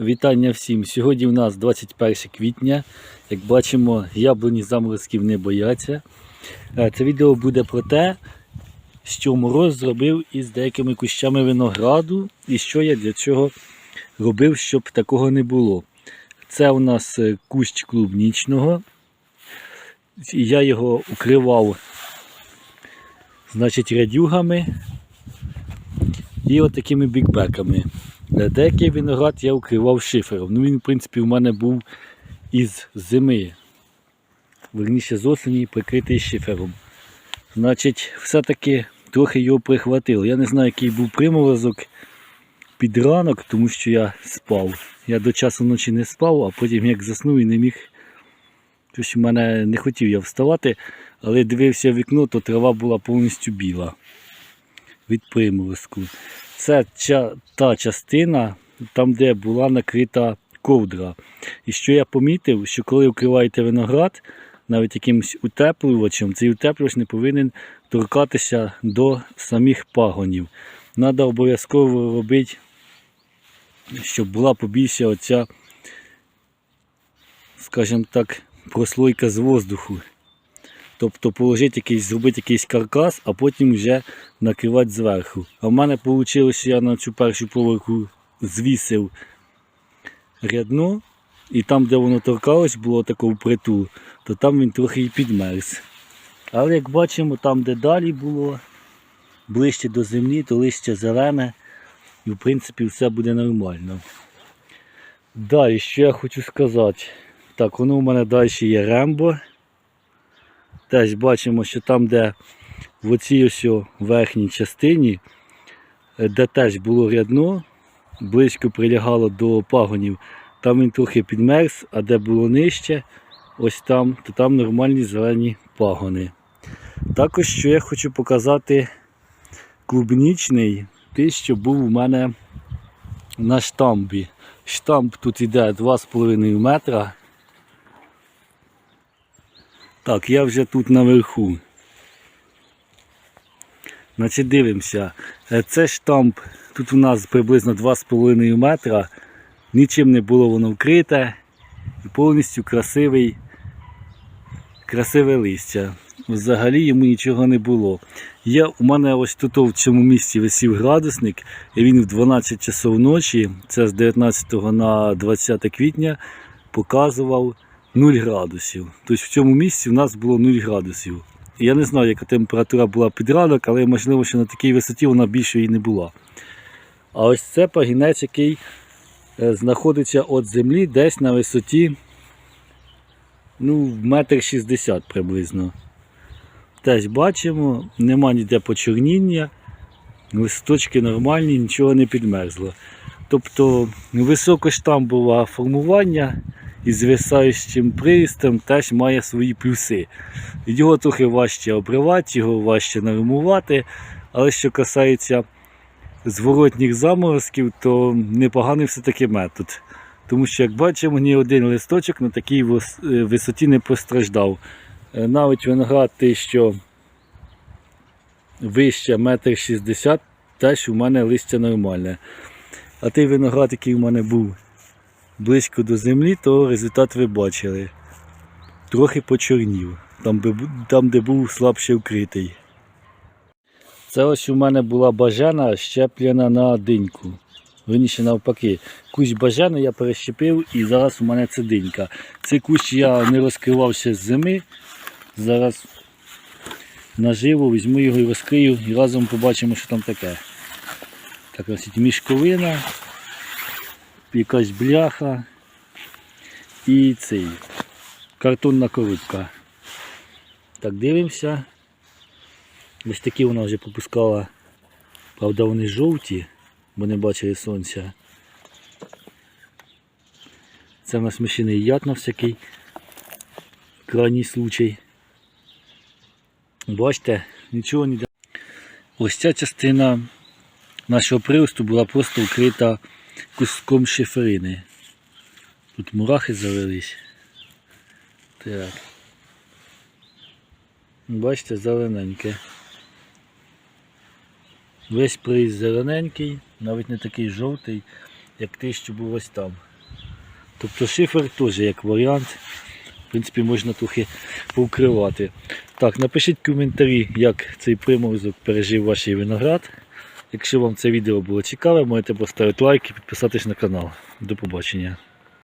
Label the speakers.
Speaker 1: Вітання всім. Сьогодні у нас 21 квітня. Як бачимо, яблуні заморозків не бояться. Е, Це відео буде про те, що мороз зробив із деякими кущами винограду і що я для чого робив, щоб такого не було. Це у нас е, кущ клубнічного. Я його укривав значить, рядюгами і отакими бікбеками. Е, Деякий виноград я укривав шифером. Ну він, в принципі, у мене був із зими, верніше з осені, прикритий шифером. Значить, все-таки трохи його прихватило. Я не знаю, який був приморозок під ранок, тому що я спав. Я до часу ночі не спав, а потім як заснув і не міг. Щось у мене не хотів я вставати, але дивився в вікно, то трава була повністю біла від приморозку. Це та частина, там, де була накрита ковдра. І що я помітив, що коли вкриваєте виноград, навіть якимось утеплювачем, цей утеплювач не повинен торкатися до самих пагонів. Треба обов'язково робити, щоб була побільше оця, скажімо так, прослойка з воздуху. Тобто положити якийсь, зробити якийсь каркас, а потім вже накривати зверху. А в мене вийшло, що я на цю першу поверху звісив рядно, і там, де воно торкалось, було такого притул, то там він трохи і підмерз. Але як бачимо, там, де далі було, ближче до землі, то листя зелене, і в принципі все буде нормально. Далі, що я хочу сказати. Так, воно у мене далі є рембо. Теж бачимо, що там, де в оцій ось верхній частині, е, де теж було рядно, близько прилягало до пагонів, там він трохи підмерз, а де було нижче, ось там, то там нормальні зелені пагони. Також що я хочу показати клубнічний, той, що був у мене на штамбі. Штамп тут йде 2,5 метра. Так, я вже тут наверху. Значить, дивимося. Е, Це штамп, тут у нас приблизно 2,5 метра. Нічим не було воно вкрите. І повністю красивий, красиве листя. Взагалі йому нічого не було. Я, у мене ось тут в цьому місці висів градусник, і він в 12 часов ночі, це з 19 на 20 квітня, показував 0 градусів. Тобто в цьому місці у нас було 0 градусів. Я не знаю, яка температура була під ранок, але можливо, що на такій висоті вона більше і не була. А ось це пагінець, який е, знаходиться від землі десь на висоті ну, метр шістдесят приблизно. Теж бачимо, нема ніде почорніння, листочки нормальні, нічого не підмерзло. Тобто високоштамбове формування із звисаючим прирістом теж має свої плюси. Його трохи важче обривати, його важче нормувати, але що касається зворотніх заморозків, то непоганий все-таки метод. Тому що, як бачимо, ні один листочок на такій е, висоті не постраждав. Е, Навіть виноград той, що вище метр шістдесят, теж у мене листя нормальне. А той виноград, який у мене був близько до землі, то результат ви бачили. Трохи почорнів, там, де був слабше вкритий. Це ось у мене була бажана щеплена на диньку. Верніше навпаки. Кущ бажани я перещепив і зараз у мене це динька. Цей кущ я не розкривав ще з зими. Зараз наживо візьму його і розкрию і разом побачимо, що там таке. Так, ось мішковина, якась бляха і цей картонна коробка. Так, дивимося. Ось такі вона вже попускала, правда вони жовті, бо не бачили сонця. Це в нас мішаний яд на всякий крайній случай. Бачите, нічого не Ось ця частина нашого приросту була просто вкрита куском шиферини. Тут мурахи завелись. Так. Бачите, зелененьке. Весь приз зелененький, навіть не такий жовтий, як те, що було ось там. Тобто шифер теж як варіант. В принципі, можна трохи повкривати. Так, напишіть коментарі, як цей приморозок пережив ваш виноград. Якщо вам це відео було цікаве, можете поставити лайк і підписатись на канал. До побачення.